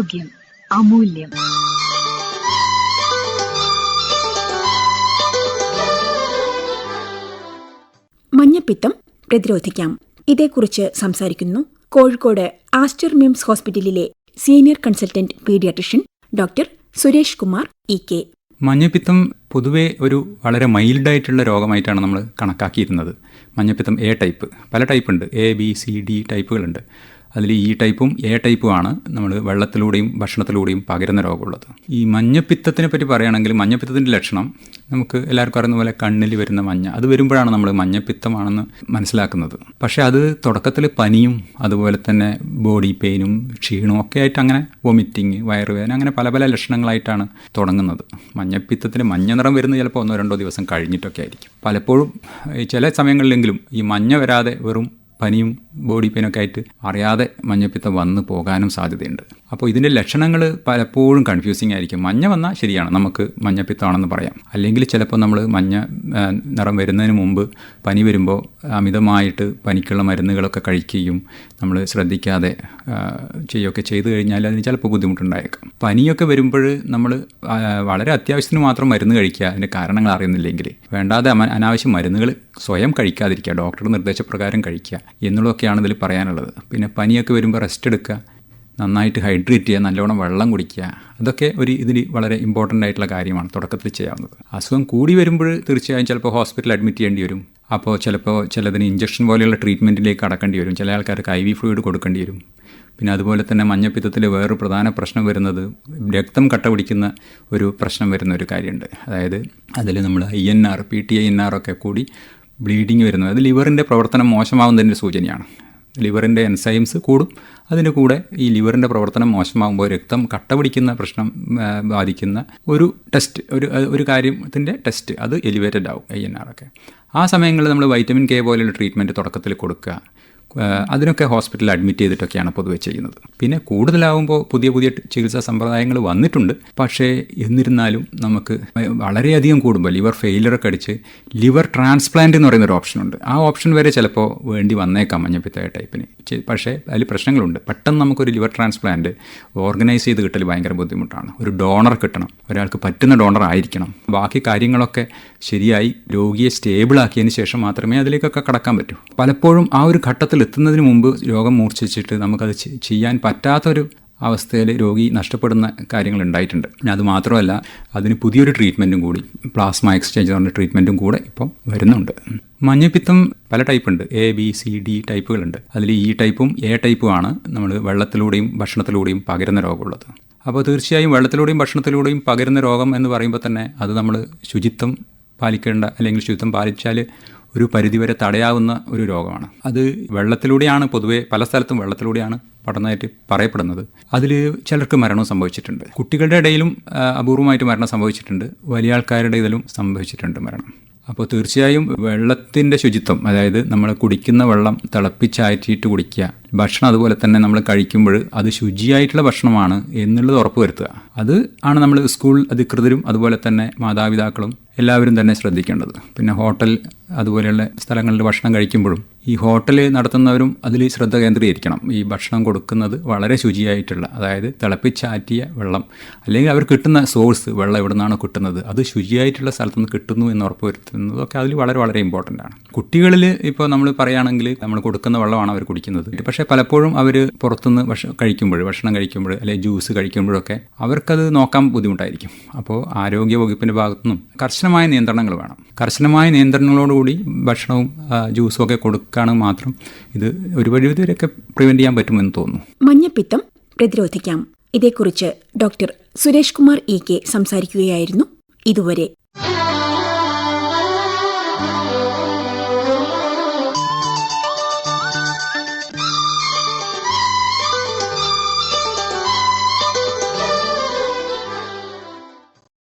ആരോഗ്യം അമൂല്യം. മഞ്ഞപ്പിത്തം പ്രതിരോധിക്കാം. ഇതേക്കുറിച്ച് സംസാരിക്കുന്നു കോഴിക്കോട് ആസ്റ്റർ മിംസ് ഹോസ്പിറ്റലിലെ senior consultant paediatrician doctor Suresh Kumar E K. മഞ്ഞപ്പിത്തം പൊതുവേ ഒരു വളരെ മൈൽഡായിട്ടുള്ള രോഗമായിട്ടാണ് നമ്മൾ കണക്കാക്കിയിരുന്നത്. മഞ്ഞപ്പിത്തം എ ടൈപ്പ് പല ടൈപ്പ് ഉണ്ട് എ ബി സി ഡി ടൈപ്പുകളുണ്ട്. അതിൽ ഈ ടൈപ്പും എ ടൈപ്പുമാണ് നമ്മൾ വെള്ളത്തിലൂടെയും ഭക്ഷണത്തിലൂടെയും പകരുന്ന രോഗമുള്ളത്. ഈ മഞ്ഞപ്പിത്തത്തിനെ പറ്റി പറയുകയാണെങ്കിൽ മഞ്ഞപ്പിത്തത്തിന്റെ ലക്ഷണം നമുക്ക് എല്ലാവർക്കും അറിയുന്ന പോലെ കണ്ണിൽ വരുന്ന മഞ്ഞ. അത് വരുമ്പോഴാണ് നമ്മൾ മഞ്ഞപ്പിത്തമാണെന്ന് മനസ്സിലാക്കുന്നത്. പക്ഷേ അത് തുടക്കത്തിൽ പനിയും അതുപോലെ തന്നെ ബോഡി പെയിനും ക്ഷീണവും ഒക്കെ ആയിട്ട് അങ്ങനെ വൊമിറ്റിങ് വയറുവേദന അങ്ങനെ പല പല ലക്ഷണങ്ങളായിട്ടാണ് തുടങ്ങുന്നത്. മഞ്ഞപ്പിത്തത്തിന് മഞ്ഞ നിറം വരുന്നത് ചിലപ്പോൾ ഒന്നോ രണ്ടോ ദിവസം കഴിഞ്ഞിട്ടൊക്കെ ആയിരിക്കും. പലപ്പോഴും ചില സമയങ്ങളിലെങ്കിലും ഈ മഞ്ഞ വരാതെ വെറും പനിയും ബോഡി പെയിനൊക്കെ ആയിട്ട് അറിയാതെ മഞ്ഞപ്പിത്തം വന്നു പോകാനും സാധ്യതയുണ്ട്. അപ്പോൾ ഇതിന്റെ ലക്ഷണങ്ങൾ പലപ്പോഴും കൺഫ്യൂസിങ് ആയിരിക്കും. മഞ്ഞ വന്നാൽ ശരിയാണ് നമുക്ക് മഞ്ഞപ്പിത്തമാണെന്ന് പറയാം. അല്ലെങ്കിൽ ചിലപ്പോൾ നമ്മൾ മഞ്ഞ നിറം വരുന്നതിന് മുമ്പ് പനി വരുമ്പോൾ അമിതമായിട്ട് പനിക്കുള്ള മരുന്നുകളൊക്കെ കഴിക്കുകയും നമ്മൾ ശ്രദ്ധിക്കാതെ ചെയ്യുകയൊക്കെ ചെയ്തു കഴിഞ്ഞാൽ അതിന് ചിലപ്പോൾ ബുദ്ധിമുട്ടുണ്ടായേക്കാം. പനിയൊക്കെ വരുമ്പോൾ നമ്മൾ വളരെ അത്യാവശ്യത്തിന് മാത്രം മരുന്ന് കഴിക്കുക അതിന്റെ കാരണങ്ങൾ അറിയുന്നില്ലെങ്കിൽ വേണ്ടാതെ അനാവശ്യ മരുന്നുകൾ സ്വയം കഴിക്കാതിരിക്കുക ഡോക്ടറുടെ നിർദ്ദേശപ്രകാരം കഴിക്കുക. എന്നുള്ളതൊക്കെയാണ് ഇതിൽ പറയാനുള്ളത്. പിന്നെ പനിയൊക്കെ വരുമ്പോൾ റെസ്റ്റ് എടുക്കുക നന്നായിട്ട് ഹൈഡ്രേറ്റ് ചെയ്യുക നല്ലവണ്ണം വെള്ളം കുടിക്കുക അതൊക്കെ ഒരു ഇതിൽ വളരെ ഇമ്പോർട്ടന്റ് ആയിട്ടുള്ള കാര്യമാണ് തുടക്കത്തിൽ ചെയ്യാവുന്നത്. അസുഖം കൂടി വരുമ്പോൾ തീർച്ചയായും ചിലപ്പോൾ ഹോസ്പിറ്റലിൽ അഡ്മിറ്റ് ചെയ്യേണ്ടി വരും. അപ്പോൾ ചിലപ്പോൾ ചിലതിന് ഇഞ്ചക്ഷൻ പോലെയുള്ള ട്രീറ്റ്മെന്റിലേക്ക് കടക്കേണ്ടി വരും. ചില ആൾക്കാർക്ക് ഐ വി ഫ്ലൂയിഡ് കൊടുക്കേണ്ടി വരും. പിന്നെ അതുപോലെ തന്നെ മഞ്ഞപ്പിത്തത്തിൽ വേറൊരു പ്രധാന പ്രശ്നം വരുന്നത് രക്തം കട്ട പിടിക്കുന്ന ഒരു പ്രശ്നം വരുന്ന ഒരു കാര്യമുണ്ട്. അതായത് അതിൽ നമ്മൾ I N R P T I N R ഒക്കെ കൂടി ബ്ലീഡിങ് വരുന്നത്. അത് ലിവറിന്റെ പ്രവർത്തനം മോശമാവുന്നതിന്റെ സൂചനയാണ്. ലിവറിന്റെ എൻസൈംസ് കൂടും. അതിന്റെ കൂടെ ഈ ലിവറിന്റെ പ്രവർത്തനം മോശമാകുമ്പോൾ രക്തം കട്ട പിടിക്കുന്ന പ്രശ്നം ബാധിക്കുന്ന ഒരു ടെസ്റ്റ് ഒരു ഒരു കാര്യത്തിന്റെ ടെസ്റ്റ് അത് എലിവേറ്റഡ് ആവും ഐ എൻ ആർ ഒക്കെ. ആ സമയങ്ങളിൽ നമ്മൾ വൈറ്റമിൻ കെ പോലെയുള്ള ട്രീറ്റ്മെന്റ് തുടക്കത്തിൽ കൊടുക്കുക. അതിനൊക്കെ ഹോസ്പിറ്റലിൽ അഡ്മിറ്റ് ചെയ്തിട്ടൊക്കെയാണ് പൊതുവെ ചെയ്യുന്നത്. പിന്നെ കൂടുതലാവുമ്പോൾ പുതിയ പുതിയ ചികിത്സാ സമ്പ്രദായങ്ങൾ വന്നിട്ടുണ്ട്. പക്ഷേ എന്നിരുന്നാലും നമുക്ക് വളരെയധികം കൂടുമ്പോൾ ലിവർ ഫെയിലറൊക്കെ അടിച്ച് ലിവർ ട്രാൻസ്പ്ലാന്റ് എന്ന് പറയുന്ന ഒരു ഓപ്ഷനുണ്ട് ആ ഓപ്ഷൻ വരെ ചിലപ്പോൾ വേണ്ടി വന്നേക്കാം മഞ്ഞപ്പിത്ത ടൈപ്പിന്. പക്ഷേ അതിൽ പ്രശ്നങ്ങളുണ്ട്. പെട്ടെന്ന് നമുക്കൊരു ലിവർ ട്രാൻസ്പ്ലാന്റ് ഓർഗനൈസ് ചെയ്ത് കിട്ടൽ ഭയങ്കര ബുദ്ധിമുട്ടാണ്. ഒരു ഡോണർ കിട്ടണം. ഒരാൾക്ക് പറ്റുന്ന ഡോണർ ആയിരിക്കണം. ബാക്കി കാര്യങ്ങളൊക്കെ ശരിയായി രോഗിയെ സ്റ്റേബിളാക്കിയതിന് ശേഷം മാത്രമേ അതിലേക്കൊക്കെ കടക്കാൻ പറ്റൂ. പലപ്പോഴും ആ ഒരു ഘട്ടത്തിൽ എത്തുന്നതിന് മുമ്പ് രോഗം മൂർച്ഛിച്ചിട്ട് നമുക്കത് ചെയ്യാൻ പറ്റാത്തൊരു അവസ്ഥയിൽ രോഗി നഷ്ടപ്പെടുന്ന കാര്യങ്ങൾ ഉണ്ടായിട്ടുണ്ട്. പിന്നെ അത് മാത്രമല്ല അതിന് പുതിയൊരു ട്രീറ്റ്മെന്റും കൂടി പ്ലാസ്മ എക്സ്ചേഞ്ച് പറഞ്ഞ ട്രീറ്റ്മെന്റും കൂടെ ഇപ്പം വരുന്നുണ്ട്. മഞ്ഞപ്പിത്തം പല ടൈപ്പ് ഉണ്ട് എ ബി സി ഡി ടൈപ്പുകളുണ്ട്. അതിൽ ഈ ടൈപ്പും എ ടൈപ്പുമാണ് നമ്മൾ വെള്ളത്തിലൂടെയും ഭക്ഷണത്തിലൂടെയും പകരുന്ന രോഗമുള്ളത്. അപ്പോൾ തീർച്ചയായും വെള്ളത്തിലൂടെയും ഭക്ഷണത്തിലൂടെയും പകരുന്ന രോഗം എന്ന് പറയുമ്പോൾ തന്നെ അത് നമ്മൾ ശുചിത്വം പാലിക്കേണ്ട അല്ലെങ്കിൽ ശുചിത്വം പാലിച്ചാൽ ഒരു പരിധിവരെ തടയാവുന്ന ഒരു രോഗമാണ്. അത് വെള്ളത്തിലൂടെയാണ് പൊതുവെ പല സ്ഥലത്തും വെള്ളത്തിലൂടെയാണ് പഠനമായിട്ട് പറയപ്പെടുന്നത്. അതിൽ ചിലർക്ക് മരണവും സംഭവിച്ചിട്ടുണ്ട്. കുട്ടികളുടെ ഇടയിലും അപൂർവമായിട്ട് മരണം സംഭവിച്ചിട്ടുണ്ട്. വലിയ ആൾക്കാരുടെ ഇതിലും സംഭവിച്ചിട്ടുണ്ട് മരണം. അപ്പോൾ തീർച്ചയായും വെള്ളത്തിന്റെ ശുചിത്വം അതായത് നമ്മൾ കുടിക്കുന്ന വെള്ളം തിളപ്പിച്ചാറ്റിയിട്ട് കുടിക്കുക ഭക്ഷണം അതുപോലെ തന്നെ നമ്മൾ കഴിക്കുമ്പോൾ അത് ശുചിയായിട്ടുള്ള ഭക്ഷണമാണ് എന്നുള്ളത് ഉറപ്പുവരുത്തുക അത് ആണ് നമ്മൾ സ്കൂൾ അധികൃതരും അതുപോലെ തന്നെ മാതാപിതാക്കളും എല്ലാവരും തന്നെ ശ്രദ്ധിക്കേണ്ടത്. പിന്നെ ഹോട്ടൽ അതുപോലെയുള്ള സ്ഥലങ്ങളിൽ ഭക്ഷണം കഴിക്കുമ്പോഴും ഈ ഹോട്ടൽ നടത്തുന്നവരും അതിൽ ശ്രദ്ധ കേന്ദ്രീകരിക്കണം. ഈ ഭക്ഷണം കൊടുക്കുന്നത് വളരെ ശുചിയായിട്ടുള്ള അതായത് തിളപ്പിച്ചാറ്റിയ വെള്ളം അല്ലെങ്കിൽ അവർ കിട്ടുന്ന സോഴ്സ് വെള്ളം എവിടെ നിന്നാണോ കിട്ടുന്നത് അത് ശുചിയായിട്ടുള്ള സ്ഥലത്ത് നിന്ന് കിട്ടുന്നു എന്ന് ഉറപ്പുവരുത്തുന്നതൊക്കെ അതിൽ വളരെ വളരെ ഇമ്പോർട്ടന്റ് ആണ്. കുട്ടികളിൽ ഇപ്പോൾ നമ്മൾ പറയുകയാണെങ്കിൽ നമ്മൾ കൊടുക്കുന്ന വെള്ളമാണ് അവർ കുടിക്കുന്നത്. പക്ഷേ പലപ്പോഴും അവർ പുറത്തുനിന്ന് ഭക്ഷണം കഴിക്കുമ്പോൾ ഭക്ഷണം കഴിക്കുമ്പോൾ അല്ലെങ്കിൽ ജ്യൂസ് കഴിക്കുമ്പോഴൊക്കെ അവർക്കത് നോക്കാൻ ബുദ്ധിമുട്ടായിരിക്കും. അപ്പോൾ ആരോഗ്യ വകുപ്പിന്റെ ഭാഗത്തുനിന്നും കർശനമായ നിയന്ത്രണങ്ങൾ വേണം. കർശനമായ നിയന്ത്രണങ്ങളോടുകൂടി ഭക്ഷണവും ജ്യൂസും ഒക്കെ കൊടുക്കുകയാണെങ്കിൽ മാത്രം ഇത് ഒരു പരിധി വരെയൊക്കെ പ്രിവെന്റ് ചെയ്യാൻ പറ്റുമെന്ന് തോന്നുന്നു. മഞ്ഞപ്പിത്തം പ്രതിരോധിക്കാം. ഇതേക്കുറിച്ച് doctor Suresh Kumar E K സംസാരിക്കുകയായിരുന്നു. ഇതുവരെ